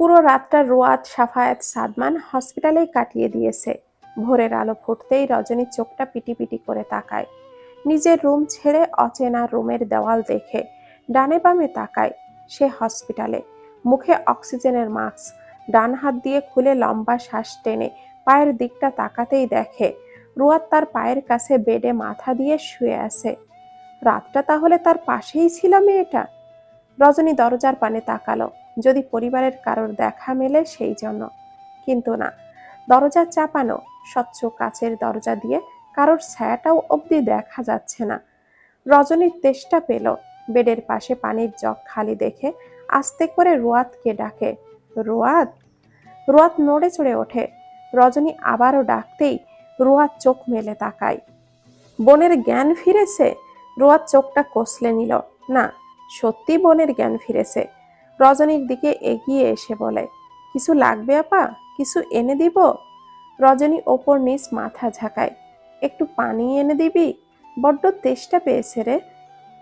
পুরো রাতটা রোয়াত সাফায়াত সাদমান হসপিটালেই কাটিয়ে দিয়েছে। ভোরের আলো ফুটতেই রজনী চোখটা পিটিপিটি করে তাকায়। নিজের রুম ছেড়ে অচেনা রুমের দেওয়াল দেখে, ডানে বামে তাকায় সে হসপিটালে। মুখে অক্সিজেনের মাস্ক, ডান হাত দিয়ে খুলে লম্বা শ্বাস টেনে পায়ের দিকটা তাকাতেই দেখে, রুয়াত তার পায়ের কাছে বেডে মাথা দিয়ে শুয়ে আছে। রাতটা তাহলে তার পাশেই ছিল মেয়েটা? রজনী দরজার পানে তাকালো। যদি পরিবারের কারোর দেখা মেলে সেই জন্য। কিন্তু না, দরজা চাপানো, স্বচ্ছ কাচের দরজা দিয়ে কারোর ছায়াটাও অবধি দেখা যাচ্ছে না। রজনীর তেষ্টা পেল, বেডের পাশে পানির জগ খালি দেখে আস্তে করে রোয়াতকে ডাকে, রোয়াত? রোয়াত নড়ে চড়ে ওঠে। রজনী আবারও ডাকতেই রোয়াত চোখ মেলে তাকায়। বনের জ্ঞান ফিরেছে? রোয়াত চোখটা কষলে নিল। না, সত্যি বনের জ্ঞান ফিরেছে। রজনীর দিকে এগিয়ে এসে বলে, কিছু লাগবে আপা? কিছু এনে দিব? রজনী ওপর নিচ মাথা ঝাঁকায়, একটু পানি এনে দিবি? বড্ড তেষ্টা পেয়েছে রে।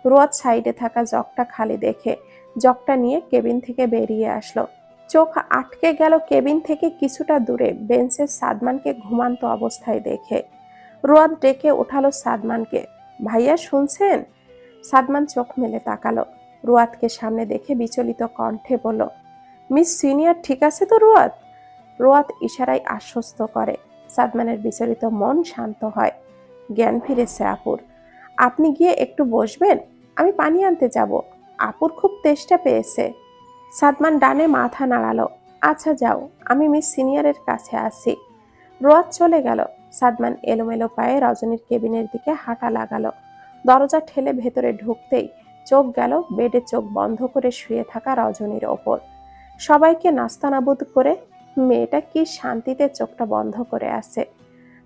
রোয়াদ সাইডে থাকা জগটা খালি দেখে জগটা নিয়ে কেবিন থেকে বেরিয়ে আসলো। চোখ আটকে গেল কেবিন থেকে কিছুটা দূরে বেঞ্চের সাদমানকে ঘুমান্ত অবস্থায় দেখে। রোয়াদ ডেকে ওঠালো সাদমানকে, ভাইয়া শুনছেন? সাদমান চোখ মেলে তাকালো। রোয়াতকে সামনে দেখে বিচলিত কণ্ঠে বলল, মিস সিনিয়র ঠিক আছে তো রোয়াত? রোয়াত ইশারায় আশ্বস্ত করে। সাদমানের বিচলিত মন শান্ত হয়। জ্ঞান ফিরেছে আপুর। আপনি গিয়ে একটু বসবেন, আমি পানি আনতে যাব। আপুর খুব তেষ্টা পেয়েছে। সাদমান ডানে মাথা নাড়ালো আচ্ছা যাও, আমি মিস সিনিয়রের কাছে আসি। রোয়াত চলে গেল। সাদমান এলোমেলো পায়ে রজনীর কেবিনের দিকে হাঁটা লাগালো। দরজা ঠেলে ভেতরে ঢুকতেই চোখ গেল, বেডে চোখ বন্ধ করে শুয়ে থাকা রজনীর ওপর। সবাইকে নাস্তানাবুদ করে মেয়েটা কি শান্তিতে চোখটা বন্ধ করে আছে।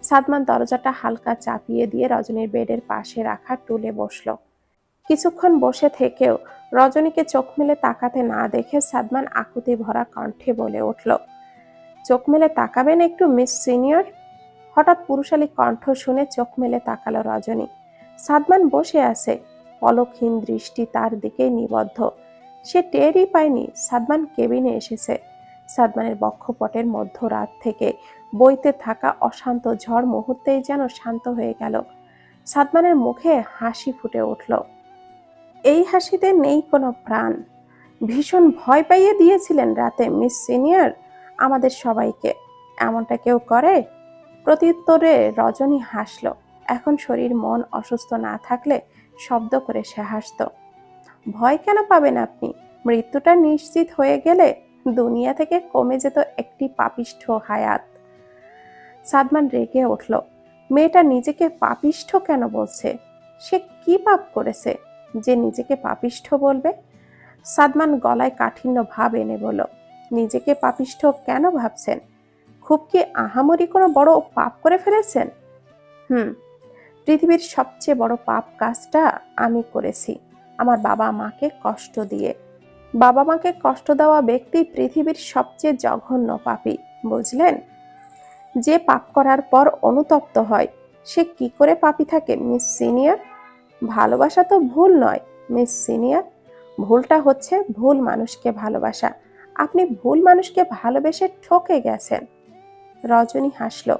সাদমান দরজাটা হালকা চাপিয়ে দিয়ে রজনীর বেডের পাশে রাখা টুলে বসল। কিছুক্ষণ বসে থেকেও রজনীকে চোখ মেলে তাকাতে না দেখে সাদমান আকুতি ভরা কণ্ঠে বলে উঠল, চোখ মেলে তাকাবেন একটু, মিস সিনিয়র? হঠাৎ পুরুষালী কণ্ঠ শুনে চোখ মেলে তাকালো রজনী। সাদমান বসে আছে পলকহীন দৃষ্টি তার দিকেই নিবদ্ধ। সে টেরই পায়নি, সাদমান কেবিনে এসেছে। সাদমানের বক্ষপটের মধ্যরাত থেকে বইতে থাকা অশান্ত ঝড় মুহূর্তেই যেন শান্ত হয়ে গেল। সাদমানের মুখে হাসি ফুটে উঠল। এই হাসিতে নেই কোনো প্রাণ। ভীষণ ভয় পাইয়ে দিয়েছিলেন রাতে মিস সিনিয়র আমাদের সবাইকে। এমনটা কেউ করে? প্রত্যুত্তরে রজনী হাসল। এখন শরীর মন অসুস্থ না থাকলে শব্দ করে সে হাসত। ভয় কেন পাবেন আপনি? মৃত্যুটা নিশ্চিত হয়ে গেলে দুনিয়া থেকে কমে যেত একটি পাপিষ্ঠ হায়াত। সাদমান রেগে উঠল। মেয়েটা নিজেকে পাপিষ্ঠ কেন বলছে? সে কি পাপ করেছে যে নিজেকে পাপিষ্ঠ বলবে? সাদমান গলায় কাঠিন্য ভাব এনে বলল, নিজেকে পাপিষ্ঠ কেন ভাবছেন? খুব কি আহামরি কোনো বড় পাপ করে ফেলেছেন? হুম পৃথিবীর সবচেয়ে বড় পাপ কাজটা আমি করেছি। আমার বাবা মাকে কষ্ট দিয়ে। বাবা মাকে কষ্ট দেওয়া ব্যক্তি পৃথিবীর সবচেয়ে জঘন্য পাপী, বুঝলেন? যে পাপ করার পর অনুতপ্ত হয়, সে কি করে পাপি থাকে, মিস সিনিয়র? ভালোবাসা তো ভুল নয়, মিস সিনিয়র। ভুলটা হচ্ছে ভুল মানুষকে ভালোবাসা। আপনি ভুল মানুষকে ভালোবেসে ঠকে গেছেন। রজনী হাসল,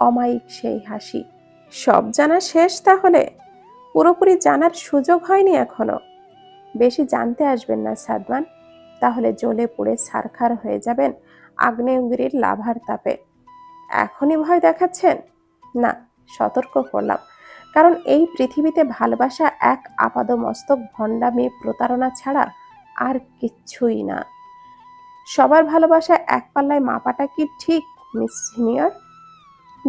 অমায়িক সেই হাসি। সব জানা শেষ তাহলে? পুরোপুরি জানার সুযোগ হয়নি এখনও। বেশি জানতে আসবেন না, সাদমান। তাহলে জ্বলে পুড়ে ছারখার হয়ে যাবেন আগ্নেয়গিরির লাভার তাপে। এখনই ভয় দেখাচ্ছেন? না, সতর্ক করলাম। কারণ এই পৃথিবীতে ভালোবাসা এক আপাদমস্তক ভণ্ডামি প্রতারণা ছাড়া আর কিচ্ছুই না। সবার ভালোবাসা এক পাল্লায় মাপাটা কি ঠিক, মিস সিনিয়র?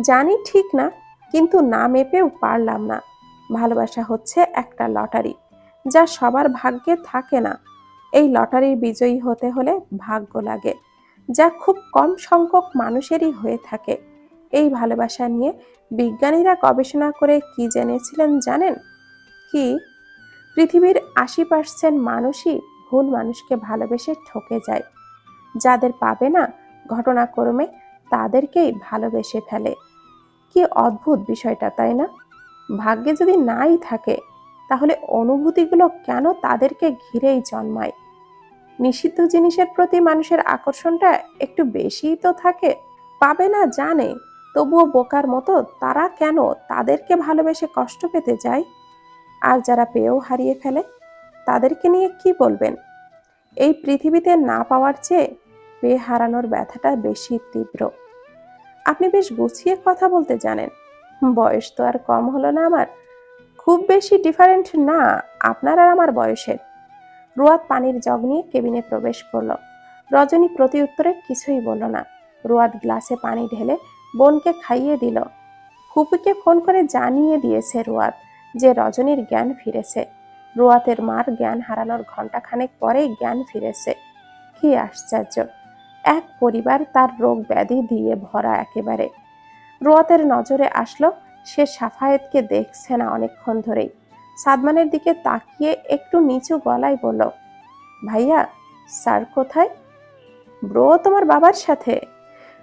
জানি ঠিক না। কিন্তু না মেপেও পারলাম না। ভালোবাসা হচ্ছে একটা লটারি, যা সবার ভাগ্যে থাকে না। এই লটারির বিজয়ী হতে হলে ভাগ্য লাগে, যা খুব কম সংখ্যক মানুষেরই হয়ে থাকে। এই ভালোবাসা নিয়ে বিজ্ঞানীরা গবেষণা করে কি জেনেছিলেন জানেন? কি? পৃথিবীর আশি পার্সেন্ট মানুষই ভুল মানুষকে ভালোবেসে ঠকে যায়। যাদের পাবে না ঘটনাক্রমে, তাদেরকেই ভালোবেসে ফেলে। কি অদ্ভুত বিষয়টা, তাই না? ভাগ্যে যদি নাই থাকে, তাহলে অনুভূতিগুলো কেন তাদেরকে ঘিরেই জন্মায়? নিষিদ্ধ জিনিসের প্রতি মানুষের আকর্ষণটা একটু বেশিই তো থাকে। পাবে না, জানে। তবুও বোকার মতো তারা কেন তাদেরকে ভালোবেসে কষ্ট পেতে যায়? আর যারা পেয়েও হারিয়ে ফেলে, তাদেরকে নিয়ে কি বলবেন? এই পৃথিবীতে না পাওয়ার চেয়ে পেয়ে হারানোর ব্যথাটা বেশি তীব্র। আপনি বেশ গুছিয়ে কথা বলতে জানেন। বয়স তো আর কম হলো না আমার। খুব বেশি ডিফারেন্ট না, আপনার আর আমার বয়সের। রুয়াদ পানির জগ নিয়ে কেবিনে প্রবেশ করল। রজনী প্রতি উত্তরে কিছুই বলল না। রুয়াদ গ্লাসে পানি ঢেলে বোনকে খাইয়ে দিল। ফুপুকে ফোন করে জানিয়ে দিয়েছে রুয়াদ যে রজনীর জ্ঞান ফিরেছে। রুয়াতের মার জ্ঞান হারানোর ঘন্টাখানেক পরেই জ্ঞান ফিরেছে। কি আশ্চর্য! এক পরিবার তার রোগ ব্যাধি দিয়ে ভরা একেবারে। রুয়াতের নজরে আসলো, সে সাফায়েতকে দেখছে না অনেকক্ষণ ধরেই। সাদমানের দিকে তাকিয়ে একটু নিচু গলায় বলল, ভাইয়া, স্যার কোথায়? ব্রো, তোমার বাবার সাথে।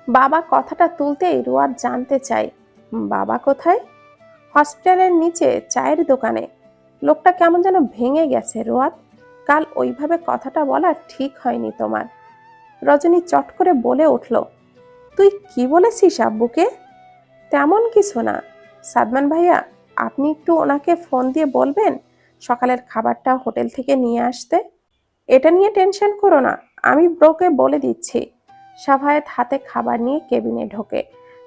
বাবা কথাটা তুলতেই রুয়াদ জানতে চাই বাবা কোথায়? হসপিটালের নিচে, চায়ের দোকানে। লোকটা কেমন যেন ভেঙে গেছে রোয়াদ কাল ওইভাবে কথাটা বলা ঠিক হয়নি তোমার। রজনী চট করে বলে উঠল, তুই কি বলেছিস আব্বুকে? তেমন কিছু না। সাদমান ভাইয়া, আপনি একটু ওনাকে ফোন দিয়ে বলবেন সকালের খাবারটা হোটেল থেকে নিয়ে আসতে। এটা নিয়ে টেনশন করো না, আমি ব্রোকে বলে দিচ্ছি। সাফায়েত হাতে খাবার নিয়ে কেবিনে ঢোকে।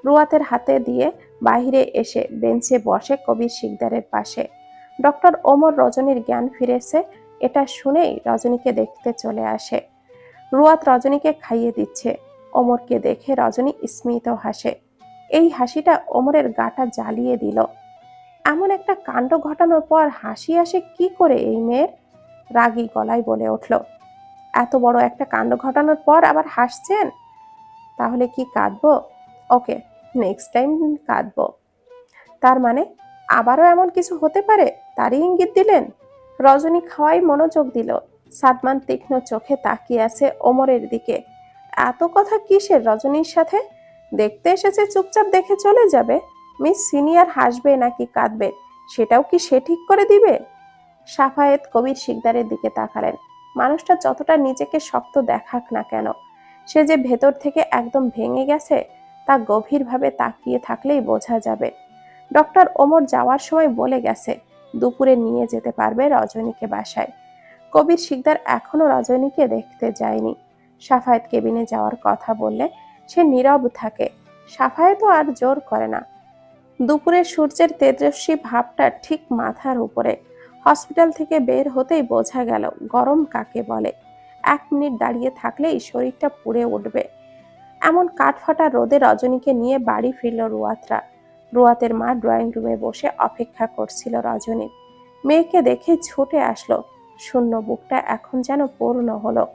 রুয়াতের হাতে দিয়ে বাইরে এসে বেঞ্চে বসে কবির শিকদারের পাশে। ডক্টর ওমর রজনীর জ্ঞান ফিরেছে, এটা শুনেই রজনীকে দেখতে চলে আসে। রুয়াত রজনীকে খাইয়ে দিচ্ছে। ওমরকে দেখে রজনী স্মিত হাসে। এই হাসিটা ওমরের গাটা জ্বালিয়ে দিল। এমন একটা কাণ্ড ঘটানোর পর হাসি আসে কি করে এই মেয়ের? রাগী গলায় বলে উঠল, এত বড় একটা কাণ্ড ঘটানোর পর আবার হাসছেন? তাহলে কি কাঁদবো? ওকে নেক্সট টাইম কাঁদবো। তার মানে আবারও এমন কিছু হতে পারে? তারই ইঙ্গিত দিলেন? রজনী খাওয়াই মনোযোগ দিল। সাদমান তীক্ষ্ণ চোখে তাকিয়ে আছে ওমরের দিকে। এত কথা কিসের রজনীর সাথে? দেখতে এসেছে চুপচাপ দেখে চলে যাবে। মিস সিনিয়র হাসবে নাকি কাঁদবে? সেটাও কি সে ঠিক করে দিবে? সাফায়েত কবির শিকদারের দিকে তাকালেন। মানুষটা যতটা নিজেকে শক্ত দেখাক না কেন। সে যে ভেতর থেকে একদম ভেঙে গেছে, তা গভীরভাবে তাকিয়ে থাকলেই বোঝা যাবে। ডক্টর ওমর যাওয়ার সময় বলে গেছে, দুপুরে নিয়ে যেতে পারবে রজনীকে বাসায়। কবির শিকদার এখনও রজনীকে দেখতে যায়নি। সাফায়েত কেবিনে যাওয়ার কথা বললে সে নীরব থাকে। সাফায়েতও আর জোর করে না। দুপুরে সূর্যের তেজস্বী ভাবটা ঠিক মাথার উপরে। হসপিটাল থেকে বের হতেই বোঝা গেল, গরম কাকে বলে। এক মিনিট দাঁড়িয়ে থাকলেই শরীরটা পুড়ে উঠবে। এমন কাঠফাটা রোদে রজনীকে নিয়ে বাড়ি ফিরল রুয়াতরা। রুয়াতের মা ড্রয়িং রুমে বসে অপেক্ষা করছিল রজনী। মেয়েকে দেখে ছুটে আসলো। শূন্য বুকটা এখন যেন পূর্ণ হলো।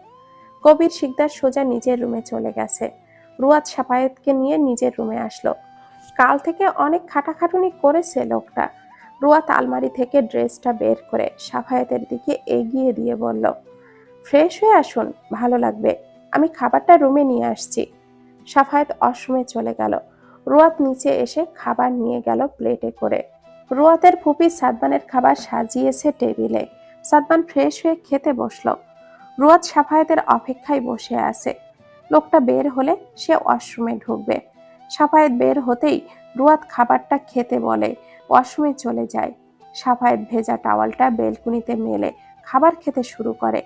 কবির শিকদার সোজা নিজের রুমে চলে গেছে। রুয়াত সাপায়েতকে নিয়ে নিজের রুমে আসলো। কাল থেকে অনেক খাটাখাটুনি করেছে লোকটা। রুয়াত আলমারি থেকে ড্রেসটা বের করে সাফায়েতের দিকে এগিয়ে দিয়ে বলল, ফ্রেশ হয়ে আসুন, ভালো লাগবে। আমি খাবারটা রুমে নিয়ে আসছি। সাফায়েত অসময়ে চলে গেল। রুয়াত নিচে এসে খাবার নিয়ে গেল প্লেটে করে। রুয়াতের ফুপি সাদমানের খাবার সাজিয়েছে টেবিলে। সাদমান ফ্রেশ হয়ে খেতে বসল। রুয়াত সাফায়েতের অপেক্ষায় বসে আছে। লোকটা বের হলে সে ওয়াশরুমে ঢুকবে। সাফায়েত বের হতেই রুয়াত খাবারটা খেতে বলে, ওয়াশরুমে চলে যায়। সাফায়েত ভেজা টাওয়ালটা বেলকুনিতে মেলে, খাবার খেতে শুরু করে।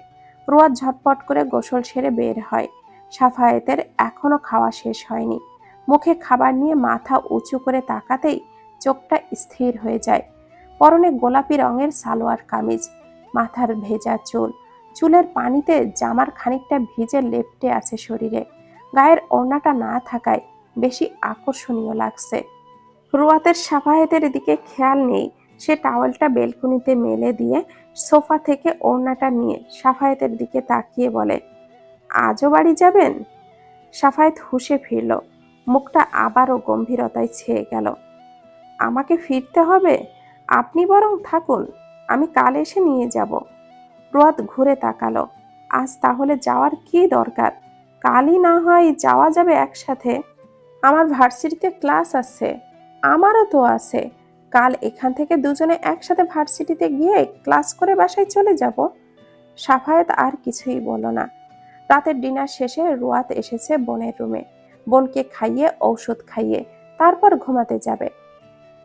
রুয়াত ঝটপট করে গোসল সেরে বের হয়। সাফায়েতের এখনও খাওয়া শেষ হয়নি। মুখে খাবার নিয়ে মাথা উঁচু করে তাকাতেই চোখটা স্থির হয়ে যায়। পরনে গোলাপি রঙের সালোয়ার কামিজ মাথার ভেজা চুল। চুলের পানিতে জামার খানিকটা ভিজে লেপটে আছে শরীরে। গায়ের ওড়নাটা না থাকায় বেশি আকর্ষণীয় লাগছে। রুয়াতের সাফায়েতের দিকে খেয়াল নেই। সে টাওয়েলটা বেলকুনিতে মেলে দিয়ে সোফা থেকে ওড়নাটা নিয়ে সাফায়েতের দিকে তাকিয়ে বলে, আজও বাড়ি যাবেন? সাফায়েত হুসে ফিরল। মুখটা আবারও গম্ভীরতায় ছেয়ে গেল। আমাকে ফিরতে হবে? আপনি বরং থাকুন। আমি কাল এসে নিয়ে যাব। রোয়াদ ঘুরে তাকালো। আজ তাহলে যাওয়ার কি দরকার? কালই না হয় যাওয়া যাবে একসাথে। আমার ভার্সিটিতে ক্লাস আছে, আমারও তো আছে। কাল এখান থেকে দুজনে একসাথে ভার্সিটিতে গিয়ে ক্লাস করে বাসায় চলে যাব। সাফায়েত আর কিছুই বলো না। রাতের ডিনার শেষে রুয়াত এসেছে বোনের রুমে। বোনকে খাইয়ে, ঔষধ খাইয়ে, তারপর ঘুমাতে যাবে।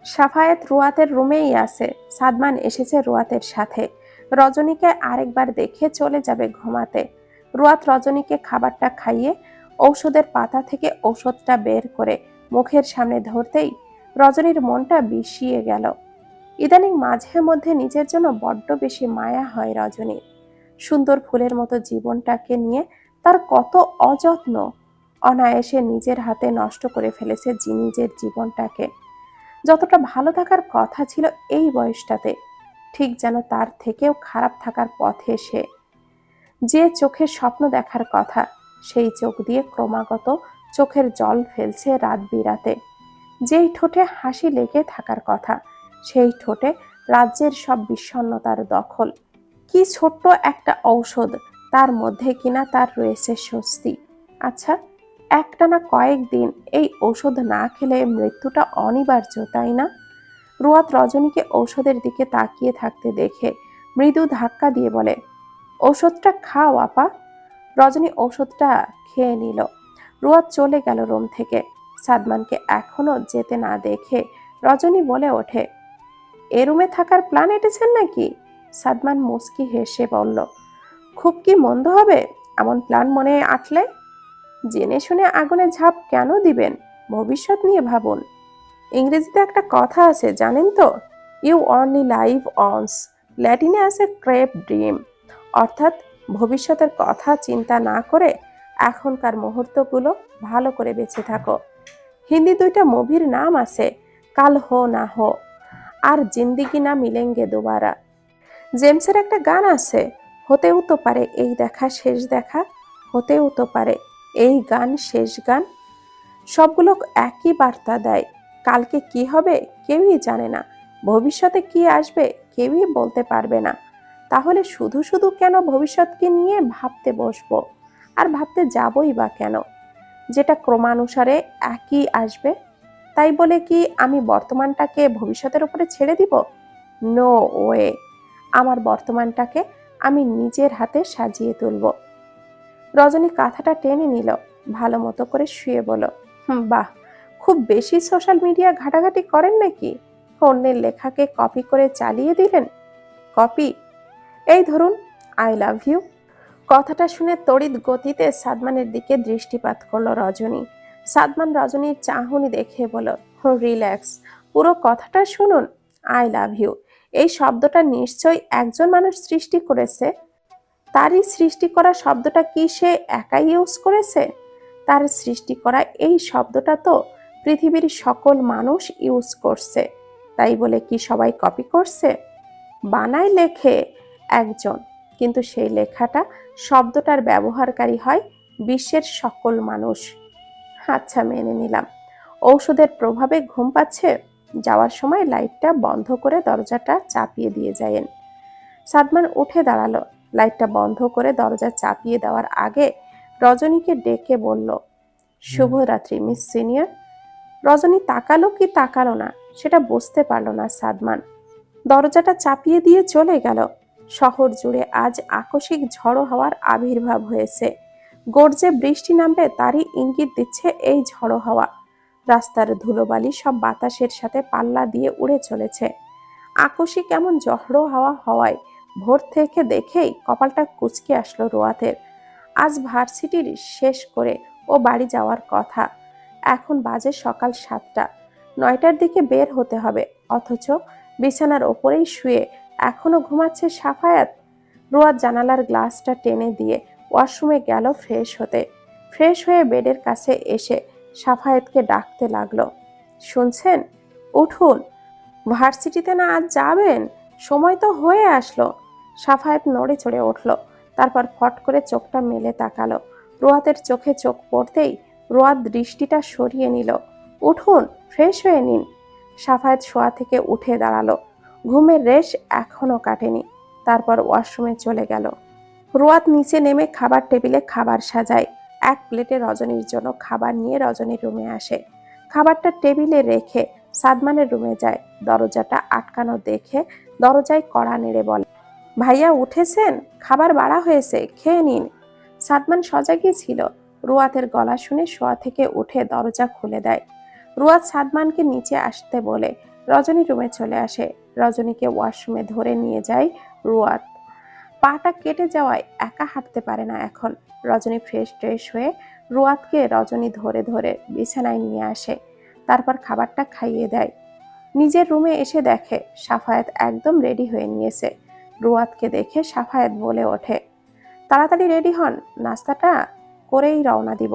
সাফায়েত রুয়াতের রুমেই আছে। সাদমান এসেছে রুয়াতের সাথে। রজনীকে আরেকবার দেখে চলে যাবে ঘুমাতে। রুয়াত রজনীকে খাবারটা খাইয়ে ঔষধের পাতা থেকে ঔষধটা বের করে মুখের সামনে ধরতেই রজনীর মনটা বিষিয়ে গেল। ইদানিং মাঝে মধ্যে নিজের জন্য বড্ড বেশি মায়া হয় রজনীর সুন্দর ফুলের মতো জীবনটাকে নিয়ে তার কত অযত্ন। অনায়াসে নিজের হাতে নষ্ট করে ফেলেছে নিজের জীবনটাকে। যতটা ভালো থাকার কথা ছিল এই বয়সটাতে, ঠিক যেন তার থেকেও খারাপ থাকার পথে সে। যে চোখের স্বপ্ন দেখার কথা, সেই চোখ দিয়ে ক্রমাগত চোখের জল ফেলছে রাত বিরাতে। যেই ঠোঁটে হাসি লেগে থাকার কথা, সেই ঠোঁটে রাজ্যের সব বিষণ্ণতার দখল। কি ছোট্ট একটা ঔষধ, তার মধ্যে কিনা তার রয়েছে স্বস্তি। আচ্ছা একটানা কয়েকদিন এই ঔষধ না খেলে মৃত্যুটা অনিবার্য, তাই না? রুয়াত রজনীকে ঔষধের দিকে তাকিয়ে থাকতে দেখে মৃদু ধাক্কা দিয়ে বলে, ঔষধটা খাও, আপা। রজনী ঔষধটা খেয়ে নিল। রুয়াত চলে গেল রুম থেকে। সাদমানকে এখনও যেতে না দেখে রজনী বলে ওঠে, এ রুমে থাকার প্ল্যান এঁটেছেন নাকি? সাদমান মুস্কি হেসে বলল, খুব কি মন্দ হবে? এমন প্ল্যান মনে আটলে? জেনে শুনে আগুনে ঝাঁপ কেন দিবেন? ভবিষ্যৎ নিয়ে ভাবুন। ইংরেজিতে একটা কথা আছে, জানেন তো? ইউ অনলি লাইভ অনস ল্যাটিনে আছে ক্রেপ ড্রিম অর্থাৎ ভবিষ্যতের কথা চিন্তা না করে এখনকার মুহূর্তগুলো ভালো করে বেঁচে থাকো। হিন্দি দুইটা মুভির নাম আছে, কাল হো না হো আর জিন্দিগি না মিলেঙ্গে দুবারা জেমসের একটা গান আছে, হতেও তো পারে এই দেখা, শেষ দেখা, হতেও তো পারে। এই গান, শেষ গান, সবগুলো একই বার্তা দেয়। কালকে কি হবে কেউই জানে না। ভবিষ্যতে কি আসবে কেউই বলতে পারবে না। তাহলে শুধু শুধু কেন ভবিষ্যৎকে নিয়ে ভাবতে বসবো? আর ভাবতে যাবই বা কেন? যেটা ক্রমানুসারে একই আসবে? তাই বলে কি আমি বর্তমানটাকে ভবিষ্যতের উপরে ছেড়ে দিব? নো ওয়ে আমার বর্তমানটাকে আমি নিজের হাতে সাজিয়ে তুলব। রজনী কাঁথাটা টেনে নিল ভালো মতো করে শুয়ে বলো "হুম, বাহ খুব বেশি সোশ্যাল মিডিয়া ঘাটাঘাটি করেন নাকি? অন্যের লেখাকে কপি করে চালিয়ে দিলেন? কপি? এই ধরুন আই লাভ ইউ। কথাটা শুনে তড়িৎ গতিতে সাদমানের দিকে দৃষ্টিপাত করল রজনী। সাদমান রজনীর চাহনি দেখে বলো রিল্যাক্স পুরো কথাটা শুনুন আই লাভ ইউ। এই শব্দটা নিশ্চয়ই একজন মানুষ সৃষ্টি করেছে। তারই সৃষ্টি করা শব্দটা কি সে একাই ইউজ করেছে? তার সৃষ্টি করা এই শব্দটা তো পৃথিবীর সকল মানুষ ইউজ করছে। তাই বলে কি সবাই কপি করছে? বানায় লেখে একজন, কিন্তু সেই লেখাটা শব্দটার ব্যবহারকারী হয় বিশ্বের সকল মানুষ। আচ্ছা মেনে নিলাম। ঔষধের প্রভাবে ঘুম পাচ্ছে? যাওয়ার সময় লাইটটা বন্ধ করে দরজাটা চাপিয়ে দিয়ে যায়েন। সাদমান উঠে দাঁড়াল। লাইটটা বন্ধ করে দরজা চাপিয়ে দেওয়ার আগে রজনীকে ডেকে বলল শুভরাত্রি মিস সিনিয়র। রজনী তাকালো কি তাকালো না সেটা বুঝতে পারল না সাদমান। দরজাটা চাপিয়ে দিয়ে চলে গেল। শহর জুড়ে আজ আকস্মিক ঝড়ো হওয়ার আবির্ভাব হয়েছে। গর্জে বৃষ্টি নামবে তারই ইঙ্গিত দিচ্ছে এই ঝড়ো হাওয়া। রাস্তার ধুলোবালি সব বাতাসের সাথে পাল্লা দিয়ে উড়ে চলেছে। আকস্মিক এমন ঝড়ো হাওয়া হওয়ায় ভোর থেকে দেখেই কপালটা কুচকে আসলো রোয়াতের। আজ ভার্সিটির শেষ করে ও বাড়ি যাওয়ার কথা। এখন বাজে সকাল সাতটা। নয়টার দিকে বের হতে হবে, অথচ বিছানার ওপরেই শুয়ে এখনও ঘুমাচ্ছে সাফায়াত। রোয়াত জানালার গ্লাসটা টেনে দিয়ে ওয়াশরুমে গেল ফ্রেশ হতে। ফ্রেশ হয়ে বেডের কাছে এসে সাফায়েতকে ডাকতে লাগল। শুনছেন? উঠুন। ভার্সিটিতে না আজ যাবেন? সময় তো হয়ে আসলো। সাফায়েত নড়ে চড়ে উঠল। তারপর ফট করে চোখটা মেলে তাকালো। রোয়াতের চোখে চোখ পড়তেই রোয়াত দৃষ্টিটা সরিয়ে নিল। উঠুন, ফ্রেশ হয়ে নিন। সাফায়েত শোয়া থেকে উঠে দাঁড়াল। ঘুমের রেশ এখনও কাটেনি। তারপর ওয়াশরুমে চলে গেল। রোয়াত নিচে নেমে খাবার টেবিলে খাবার সাজায়। এক প্লেটে রজনীর জন্য খাবার নিয়ে রজনীর রুমে আসে। খাবারটা টেবিলে রেখে সাদমানের রুমে যায়। দরজাটা আটকানো দেখে দরজায় কড়া নেড়ে বলে ভাইয়া উঠেছেন, খাবার বাড়া হয়েছে, খেয়ে নিন। সাদমান সজাগই ছিল। রুয়াতের গলা শুনে শোয়া থেকে উঠে দরজা খুলে দেয়। রুয়াত সাদমানকে নিচে আসতে বলে, রজনী রুমে চলে আসে। রজনীকে ওয়াশরুমে ধরে নিয়ে যায় রুয়াত। পাটা কেটে যাওয়ায় একা হাঁটতে পারে না এখন। রজনী ফ্রেশ ট্রেশ হয়ে রুয়াতকে রজনী ধরে ধরে বিছানায় নিয়ে আসে। তারপর খাবারটা খাইয়ে দেয়। নিজের রুমে এসে দেখে, সাফায়াত একদম রেডি হয়ে নিয়েছে। রুয়াতকে দেখে সাফায়াত বলে ওঠে। তাড়াতাড়ি রেডি হন, নাস্তাটা করেই রওনা দিব।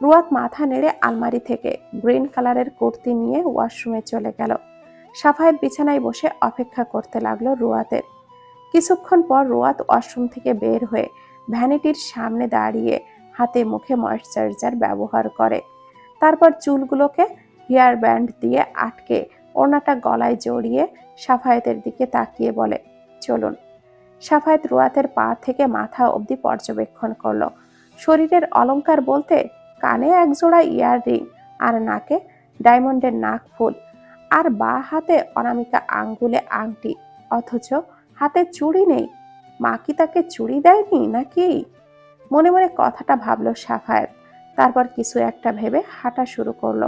রুয়াত মাথা নেড়ে আলমারি থেকে গ্রিন কালারের কুর্তি নিয়ে ওয়াশরুমে চলে গেল। সাফায়াত বিছানায় বসে অপেক্ষা করতে লাগল রুয়াতের কিছুক্ষণ পর রুয়াত ওয়াশরুম থেকে বের হয়ে ভ্যানিটির সামনে দাঁড়িয়ে হাতে মুখে ময়শ্চারাইজার ব্যবহার করে। তারপর চুলগুলোকে হেয়ার ব্যান্ড দিয়ে আটকে ওনাটা গলায় জড়িয়ে সাফায়েতের দিকে তাকিয়ে বলে চলুন। সাফায়েত রুয়াতের পা থেকে মাথা অবধি পর্যবেক্ষণ করল। শরীরের অলংকার বলতে কানে একজোড়া ইয়াররিং আর নাকে ডায়মন্ডের নাক ফুল, আর বা হাতে অনামিকা আঙ্গুলে আংটি, অথচ হাতে চুড়ি নেই। মা কি তাকে চুড়ি দেয়নি নাকি? মনে মনে কথাটা ভাবলো সাফায়েত, তারপর কিছু একটা ভেবে হাঁটা শুরু করল।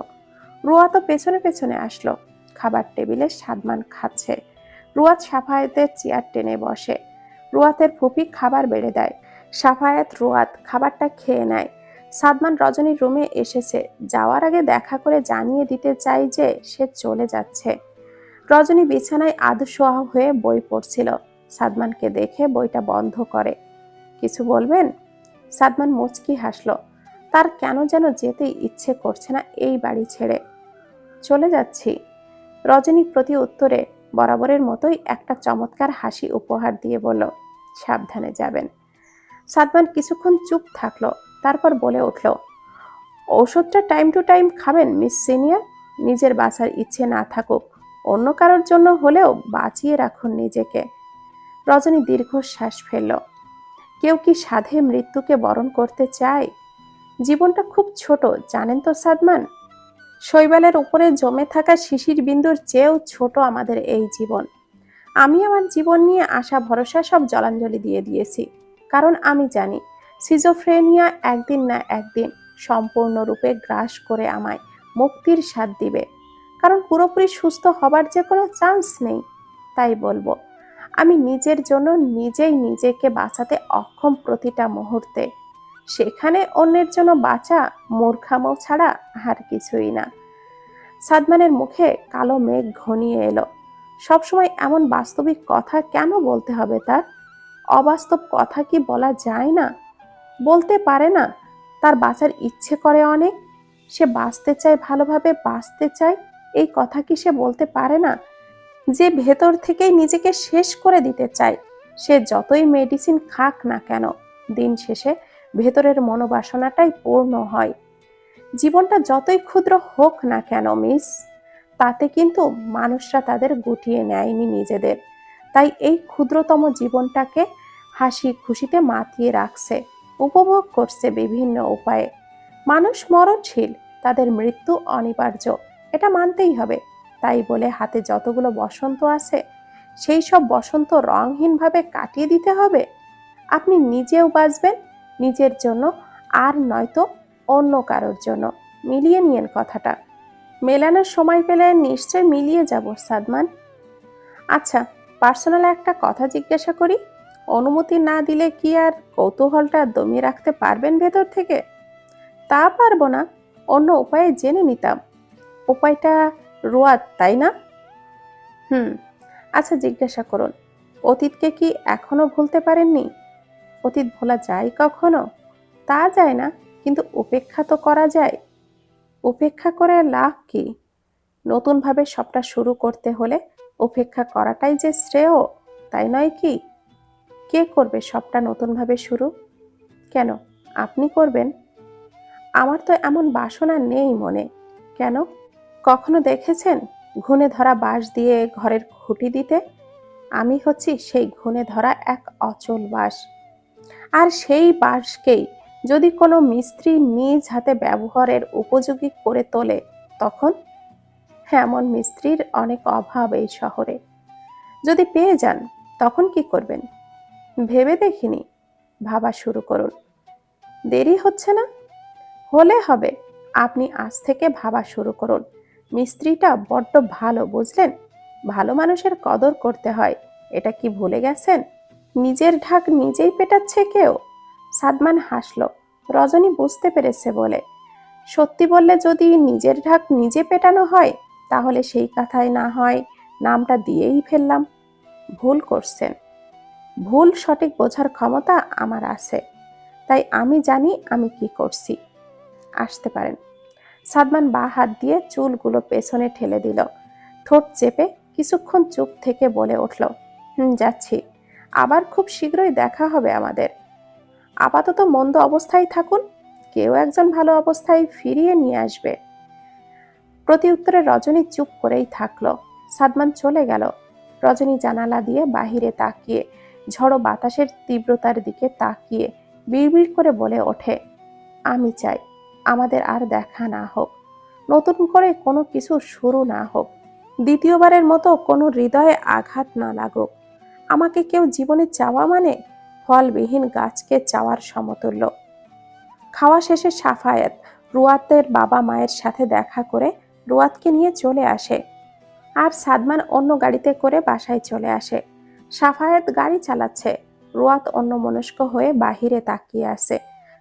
রুয়া তো পেছনে পেছনে আসলো, খাবার টেবিলে সাদমান খাচ্ছে। রুয়াত সাফায়েতের চেয়ার টেনে বসে। রুয়াতের ফুপি খাবার বেড়ে দেয়। সাফায়েত রুয়াত খাবারটা খেয়ে নেয়। সাদমান রজনীর রুমে এসেছে। যাওয়ার আগে দেখা করে জানিয়ে দিতে চাই যে সে চলে যাচ্ছে। রজনী বিছানায় আধশোয়া হয়ে বই পড়ছিল। সাদমানকে দেখে বইটা বন্ধ করে। কিছু বলবেন? সাদমান মুচকি হাসলো। তার কেন যেন যেতে ইচ্ছে করছে না এই বাড়ি ছেড়ে? চলে যাচ্ছি। রজনী প্রতি উত্তরে বরাবরের মতোই একটা চমৎকার হাসি উপহার দিয়ে বলল, সাবধানে যাবেন। সাদমান কিছুক্ষণ চুপ থাকল, তারপর বলে উঠল, ঔষধটা টাইম টু টাইম খাবেন, মিস সিনিয়র? নিজের বাঁচার ইচ্ছে না থাকুক। অন্য কারোর জন্য হলেও বাঁচিয়ে রাখুন নিজেকে। রজনী দীর্ঘশ্বাস ফেলল, কেউ কি সাধে মৃত্যুকে বরণ করতে চায়? জীবনটা খুব ছোট, জানেন তো সাদমান? শৈবালের উপরে জমে থাকা শিশির বিন্দুর চেয়েও ছোট আমাদের এই জীবন। আমি আমার জীবন নিয়ে আশা, ভরসা সব জলাঞ্জলি দিয়ে দিয়েছি। কারণ আমি জানি সিজোফ্রেনিয়া একদিন না একদিন সম্পূর্ণরূপে গ্রাস করে আমায় মুক্তির স্বাদ দিবে। কারণ পুরোপুরি সুস্থ হবার যে কোনো চান্স নেই, তাই বলব, আমি নিজের জন্য নিজেই নিজেকে বাঁচাতে অক্ষম প্রতিটা মুহূর্তে। সেখানে অন্যের জন্য বাঁচা মূর্খামো ছাড়া আর কিছুই না। সাদমানের মুখে কালো মেঘ ঘনিয়ে এলো। সবসময় এমন বাস্তবিক কথা কেন বলতে হবে তার? অবাস্তব কথা কি বলা যায় না? বলতে পারে না। তার বাঁচার ইচ্ছে করে অনেক। সে বাঁচতে চায়, ভালোভাবে বাঁচতে চায়, এই কথা কি সে বলতে পারে না? যে ভেতর থেকেই নিজেকে শেষ করে দিতে চায়, সে যতই মেডিসিন খাক না কেন, দিন শেষে ভেতরের মনোবাসনাটাই পূর্ণ হয়। জীবনটা যতই ক্ষুদ্র হোক না কেন, মিস, তাতে কিন্তু মানুষরা তাদের গুটিয়ে নেয়নি নিজেদের। তাই এই ক্ষুদ্রতম জীবনটাকে হাসি খুশিতে মাতিয়ে রাখছে, উপভোগ করছে বিভিন্ন উপায়ে। মানুষ মরণশীল, তাদের মৃত্যু অনিবার্য, এটা মানতেই হবে। তাই বলে হাতে যতগুলো বসন্ত আছে, সেই সব বসন্ত রংহীনভাবে কাটিয়ে দিতে হবে। আপনি নিজেও বাঁচবেন নিজের জন্য আর নয়তো অন্য কারোর জন্য। মিলিয়ে নিয়েন কথাটা। মেলানোর সময় পেলে নিশ্চয় মিলিয়ে যাব, সাদমান। আচ্ছা পার্সোনাল একটা কথা জিজ্ঞাসা করি। অনুমতি না দিলে কি আর কৌতূহলটা দমিয়ে রাখতে পারবেন ভেতর থেকে? তা পারব না, অন্য উপায়ে জেনে নিতাম। উপায়টা রোয়াত, তাই না? হুম আচ্ছা জিজ্ঞাসা করুন। অতীতকে কি এখনও ভুলতে পারেননি? অতীত ভোলা যায় কখনো? তা যায় না, কিন্তু উপেক্ষা তো করা যায়। উপেক্ষা করে লাভ কি? নতুনভাবে সবটা শুরু করতে হলে উপেক্ষা করাটাই যে শ্রেয়, তাই নয় কি? কে করবে সবটা নতুনভাবে শুরু? কেন? আপনি করবেন। আমার তো এমন বাসনা নেই মনে। কেন? কখনো দেখেছেন ঘুণে ধরা বাঁশ দিয়ে ঘরের খুঁটি দিতে? আমি হচ্ছি সেই ঘুণে ধরা এক অচল বাঁশ। আর সেই বাঁশকেই যদি কোনো মিস্ত্রি নিজ হাতে ব্যবহারের উপযোগী করে তোলে, তখন এমন মিস্ত্রির অনেক অভাব এই শহরে। যদি পেয়ে যান, তখন কি করবেন? ভেবে দেখিনি। ভাবা শুরু করুন। দেরি হচ্ছে না? হলে হবে। আপনি আজ থেকে ভাবা শুরু করুন। মিস্ত্রিটা বড্ড ভালো, বুঝলেন? ভালো মানুষের কদর করতে হয়। এটা কি ভুলে গেছেন? নিজের ঢাক নিজেই পেটাচ্ছে কেউ? সাদমান হাসল। রজনী বুঝতে পেরেছে বলে। সত্যি বললে যদি নিজের ঢাক নিজে পেটানো হয়, তাহলে সেই কথায় না হয় নামটা দিয়েই ফেললাম। ভুল করছেন। ভুল সঠিক বোঝার ক্ষমতা আমার আছে। তাই আমি জানি আমি কি করছি। আসতে পারেন। সাদমান বা হাত দিয়ে চুলগুলো পেছনে ঠেলে দিল। ঠোঁট চেপে কিছুক্ষণ চুপ থেকে বলে উঠল, হুম, যাচ্ছি। আবার খুব শীঘ্রই দেখা হবে আমাদের। আপাতত মন্দ অবস্থায় থাকুন, কেউ একজন ভালো অবস্থায় ফিরিয়ে নিয়ে আসবে। প্রতি উত্তরে রজনী চুপ করেই থাকল। সাদমান চলে গেল। রজনী জানালা দিয়ে বাহিরে তাকিয়ে, ঝড়ো বাতাসের তীব্রতার দিকে তাকিয়ে বিড়বিড় করে বলে ওঠে, আমি চাই আমাদের আর দেখা না হোক। নতুন করে কোনো কিছু শুরু না হোক। দ্বিতীয়বারের মতো কোনো হৃদয়ে আঘাত না লাগুক। আমাকে কেউ জীবনে চাওয়া মানে? ফলবিহীন গাছকে চাওয়ার সমতুল্য। খাওয়া শেষে সাফায়েত, রুয়াতের বাবা মায়ের সাথে দেখা করে রুয়াতকে নিয়ে চলে আসে। আর সাদমান অন্য গাড়িতে করে বাসায় চলে আসে। সাফায়েত গাড়ি চালাচ্ছে। রুয়াত অন্য মনস্ক হয়ে বাহিরে তাকিয়ে আছে।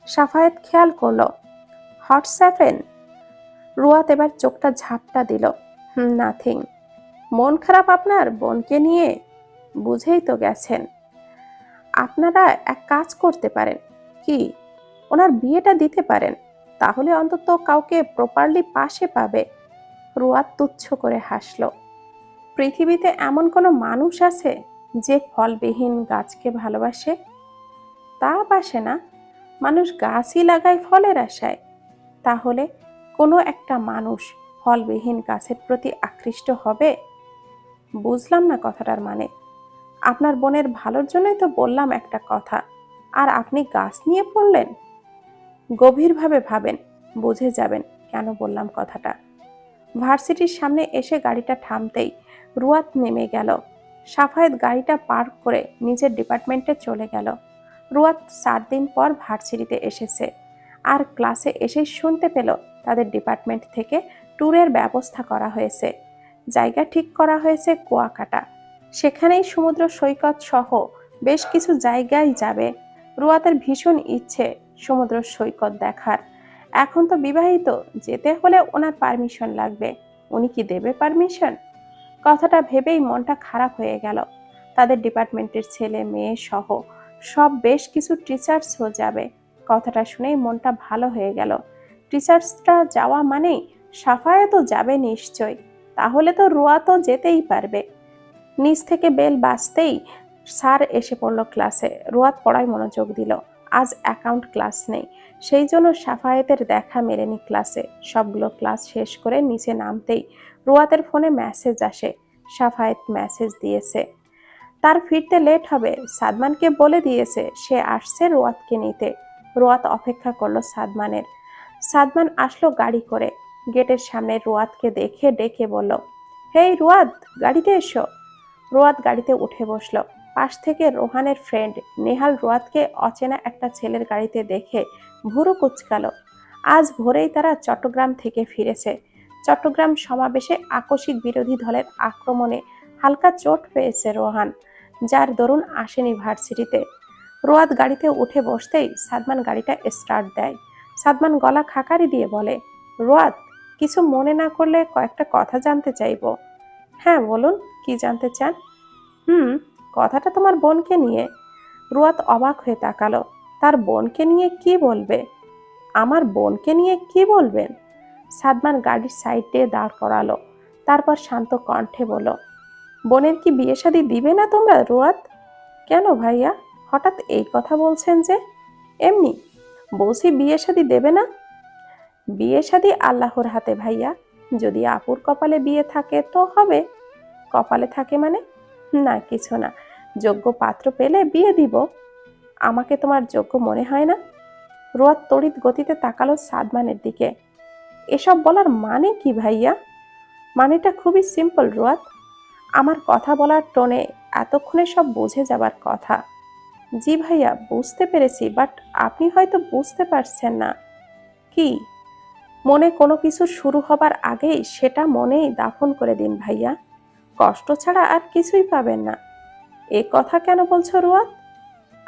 সাফায়েত খেয়াল করল হট সেভেন রুয়াত এবার চোখটা ঝাপটা দিল নাথিং। মন খারাপ আপনার? বোনকে নিয়ে? বুঝেই তো গেছেন। আপনারা এক কাজ করতে পারেন। কি? ওনার বিয়েটা দিতে পারেন। তাহলে অন্তত কাউকে প্রপারলি পাশে পাবে। রুয়াত তুচ্ছ করে হাসল। পৃথিবীতে এমন কোনো মানুষ আছে যে ফলবিহীন গাছকে ভালোবাসে? তা বাসে না। মানুষ গাছই লাগায় ফলের আশায়। তাহলে কোনো একটা মানুষ ফলবিহীন গাছের প্রতি আকৃষ্ট হবে? বুঝলাম না কথাটার মানে। আপনার বোনের ভালোর জন্যই তো বললাম একটা কথা। আর আপনি গাছ নিয়ে পড়লেন? গভীরভাবে ভাবেন, বুঝে যাবেন কেন বললাম কথাটা। ভার্সিটির সামনে এসে গাড়িটা থামতেই রুয়াত নেমে গেল। সাফায়েত গাড়িটা পার্ক করে নিজের ডিপার্টমেন্টে চলে গেল। রুয়াত চার দিন পর ভার্সিটিতে এসেছে। আর ক্লাসে এসে শুনতে পেল তাদের ডিপার্টমেন্ট থেকে ট্যুরের ব্যবস্থা করা হয়েছে। জায়গা ঠিক করা হয়েছে কুয়াকাটা। সেখানেই সমুদ্র সৈকত সহ বেশ কিছু জায়গায় যাবে। রুয়াতের ভীষণ ইচ্ছে সমুদ্র সৈকত দেখার। এখন তো বিবাহিত, যেতে হলে ওনার পারমিশন লাগবে। উনি কি দেবে পারমিশন? কথাটা ভেবেই মনটা খারাপ হয়ে গেল। তাদের ডিপার্টমেন্টের ছেলে, মেয়ে সহ সব বেশ কিছু টিচার্সও যাবে। কথাটা শুনেই মনটা ভালো হয়ে গেল। টিচার্সরা যাওয়া মানেই সাফায়াতও যাবে নিশ্চয়। তাহলে তো রুয়া তো যেতেই পারবে। নিচ থেকে বেল বাজতেই স্যার এসে পড়ল ক্লাসে। রোয়াত পড়ায় মনোযোগ দিল। আজ অ্যাকাউন্ট ক্লাস নেই। সেই জন্য সাফায়েতের দেখা মেলেনি ক্লাসে। সবগুলো ক্লাস শেষ করে নিচে নামতেই রোয়াতের ফোনে মেসেজ আসে। সাফায়েত মেসেজ দিয়েছে। তার ফিরতে লেট হবে। সাদমানকে বলে দিয়েছে, সে আসছে রোয়াতকে নিতে। রোয়াত অপেক্ষা করল সাদমানের। সাদমান আসলো গাড়ি করে। গেটের সামনে রোয়াতকে দেখে ডেকে বলল, হেই রোয়াত, গাড়িতে এসো। রোয়াত গাড়িতে উঠে বসল। পাশ থেকে রোহানের ফ্রেন্ড নেহাল রোয়াতকে অচেনা একটা ছেলের গাড়িতে দেখে ভুরু কুচকালো। আজ ভোরেই তারা চট্টগ্রাম থেকে ফিরেছে। চট্টগ্রাম সমাবেশে আকস্মিক বিরোধী দলের আক্রমণে হালকা চোট পেয়েছে রোহান, যার দরুন আসেনি ভার্সিটিতে। রোয়াদ গাড়িতে উঠে বসতেই সাদমান গাড়িটা স্টার্ট দেয়। সাদমান গলা খাকারি দিয়ে বলে রোয়াদ কিছু মনে না করলে কয়েকটা কথা জানতে চাইব। হ্যাঁ বলুন। কি জানতে চান? হুম, কথাটা তোমার বোনকে নিয়ে। রুয়াত অবাক হয়ে তাকালো। তার বোনকে নিয়ে কি বলবে? আমার বোনকে নিয়ে কি বলবেন? সাদমান গাড়ির সাইডে দাঁড় করালো। তারপর শান্ত কণ্ঠে বলল, বোনের কি বিয়ে শাদি দিবে না তোমরা, রুয়াত? কেন ভাইয়া? হঠাৎ এই কথা বলছেন যে? এমনি। বলছি বিয়ে শাদি দেবে না? বিয়ে শাদি আল্লাহর হাতে ভাইয়া। যদি আপুর কপালে বিয়ে থাকে তো হবে। কপালে থাকে মানে? না, কিছু না। যোগ্য পাত্র পেলে বিয়ে দিব। আমাকে তোমার যোগ্য মনে হয় না? রোয়াত তড়িৎ গতিতে তাকালো সাদমানের দিকে। এসব বলার মানে কি ভাইয়া? মানেটা খুবই সিম্পল রোয়াত। আমার কথা বলার টোনে এতক্ষণে সব বুঝে যাবার কথা। জি ভাইয়া, বুঝতে পেরেছি, বাট আপনি হয়তো বুঝতে পারছেন না। কি? মনে কোনো কিছু শুরু হবার আগেই সেটা মনেই দাফন করে দিন ভাইয়া। কষ্ট ছাড়া আর কিছুই পাবেন না। এ কথা কেন বলছো রুয়াত?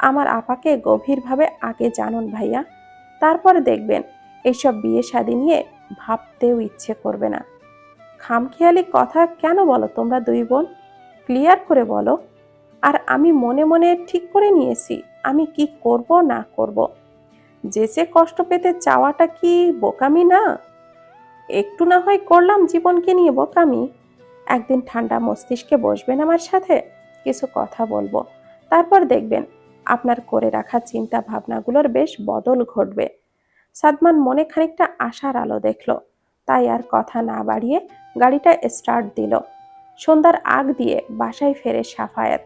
আমার আপাকে গভীরভাবে আগে জানুন ভাইয়া, তারপরে দেখবেন এইসব বিয়ে শাদি নিয়ে ভাবতেও ইচ্ছে করবে না। খামখেয়ালি কথা কেন বলো তোমরা দুই বোন? ক্লিয়ার করে বলো। আর আমি মনে মনে ঠিক করে নিয়েছি আমি কি করব না করব। যেচে কষ্ট পেতে চাওয়াটা কি বোকামি না? একটু না হয় করলাম জীবনকে নিয়ে বোকামি। একদিন ঠান্ডা মস্তিষ্কে বসবেন আমার সাথে, কিছু কথা বলব। তারপর দেখবেন আপনার করে রাখা চিন্তা ভাবনাগুলোর বেশ বদল ঘটবে। সাদমান মনে খানিকটা আশার আলো দেখল। তাই আর কথা না বাড়িয়ে গাড়িটা স্টার্ট দিল। সন্ধ্যার আগ দিয়ে বাসায় ফেরে সাফায়াত।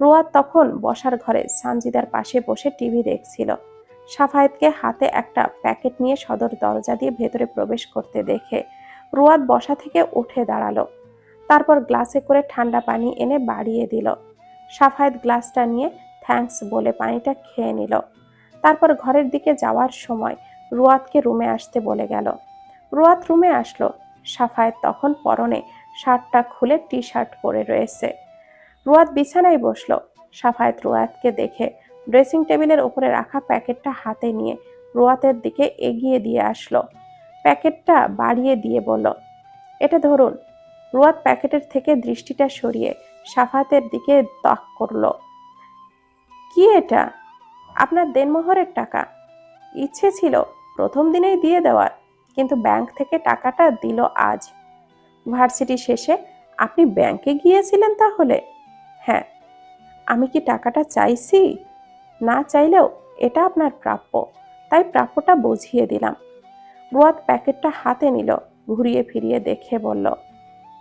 রোয়াদ তখন বসার ঘরে সানজিদার পাশে বসে টিভি দেখছিল। সাফায়েতকে হাতে একটা প্যাকেট নিয়ে সদর দরজা দিয়ে ভেতরে প্রবেশ করতে দেখে রোয়াদ বসা থেকে উঠে দাঁড়াল। তারপর গ্লাসে করে ঠান্ডা পানি এনে বাড়িয়ে দিল। সাফায়েত গ্লাসটা নিয়ে থ্যাঙ্কস বলে পানিটা খেয়ে নিল। তারপর ঘরের দিকে যাওয়ার সময় রুয়াদকে রুমে আসতে বলে গেল। রুয়াদ রুমে আসলো। সাফায়েত তখন পরনে শার্টটা খুলে টি শার্ট পরে রয়েছে। রুয়াদ বিছানায় বসল। সাফায়েত রুয়াতকে দেখে ড্রেসিং টেবিলের উপরে রাখা প্যাকেটটা হাতে নিয়ে রুয়াতের দিকে এগিয়ে দিয়ে আসলো। প্যাকেটটা বাড়িয়ে দিয়ে বলল, এটা ধরুন রুয়াদ প্যাকেটের থেকে দৃষ্টিটা সরিয়ে সাফাতের দিকে তাক করল। কি এটা? আপনার দেনমোহরের টাকা? ইচ্ছে ছিল, প্রথম দিনেই দিয়ে দেওয়ার, কিন্তু ব্যাংক থেকে টাকাটা দিল আজ। ভার্সিটি শেষে আপনি ব্যাংকে গিয়েছিলেন তাহলে? হ্যাঁ। আমি কি টাকাটা চাইছি? না চাইলেও এটা আপনার প্রাপ্য, তাই প্রাপ্যটা বুঝিয়ে দিলাম। রুয়াদ প্যাকেটটা হাতে নিল, ঘুরিয়ে ফিরিয়ে দেখে বলল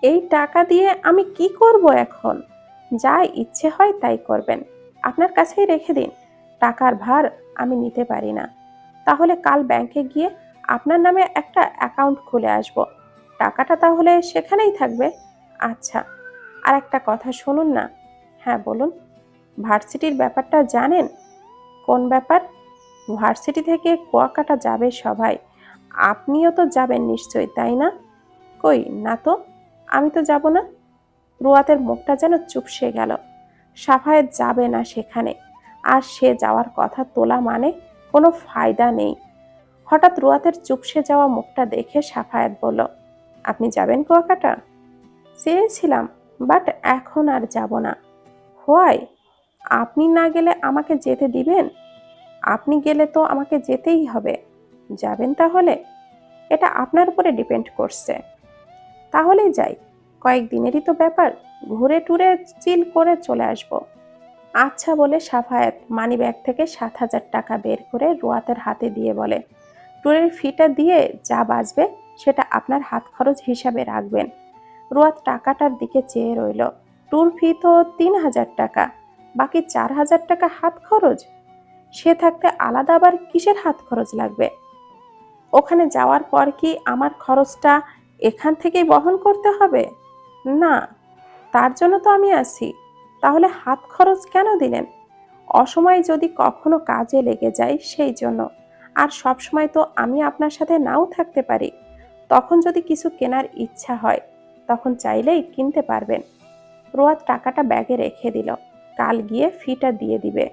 এই টাকা দিয়ে আমি কি করব এখন? যা ইচ্ছে হয় তাই করবেন। আপনার কাছেই রেখে দিন। টাকার ভার আমি নিতে পারি না। তাহলে কাল ব্যাংকে গিয়ে আপনার নামে একটা অ্যাকাউন্ট খুলে আসব। টাকাটা তাহলে সেখানেই থাকবে। আচ্ছা আর একটা কথা শুনুন না। হ্যাঁ বলুন। ভার্সিটির ব্যাপারটা জানেন? কোন ব্যাপার? ভার্সিটি থেকে কুয়াকাটা যাবে সবাই। আপনিও তো যাবেন নিশ্চয়ই, তাই না? কই, না তো? আমি তো যাব না। রুয়াতের মুখটা যেন চুপসে গেল। সাফায়েত যাবে না সেখানে। আর সে যাওয়ার কথা তোলা মানে কোনো ফায়দা নেই। হঠাৎ রুয়াতের চুপসে যাওয়া মুখটা দেখে সাফায়েত বলল, আপনি যাবেন কুয়াকাটা? চেয়েছিলাম, বাট এখন আর যাব না। হোয়াই? আপনি না গেলে আমাকে যেতে দিবেন? আপনি গেলে তো আমাকে যেতেই হবে। যাবেন তাহলে? এটা আপনার উপরে ডিপেন্ড করছে। তাহলেই যাই। কয়েকদিনেরই তো ব্যাপার ঘুরে টুরে চিল করে চলে আসব। আচ্ছা বলে সাফায়াত মানি ব্যাগ থেকে সাত হাজার টাকা বের করে রোয়াতের হাতে দিয়ে বলে ট্যুরের ফিটা দিয়ে যা বাঁচবে সেটা আপনার হাত খরচ হিসাবে রাখবেন। রুয়াত টাকাটার দিকে চেয়ে রইল ট্যুর ফি তো তিন হাজার টাকা, বাকি চার হাজার টাকা হাত খরচ? সে থাকতে আলাদা আবার কিসের হাত খরচ লাগবে? ওখানে যাওয়ার পর কি আমার খরচটা এখান থেকেই বহন করতে হবে? না, তার জন্য তো আমি আছি। তাহলে হাত খরচ কেন দিলেন? অসময়ে যদি কখনো কাজে লেগে যায় সেই জন্য। আর সব সময় তো আমি আপনার সাথে নাও থাকতে পারি। তখন যদি কিছু কেনার ইচ্ছা হয়, তখন চাইলেই কিনতে পারবেন। রোয়াদ টাকাটা ব্যাগে রেখে দিল। কাল গিয়ে ফিটা দিয়ে দিবে।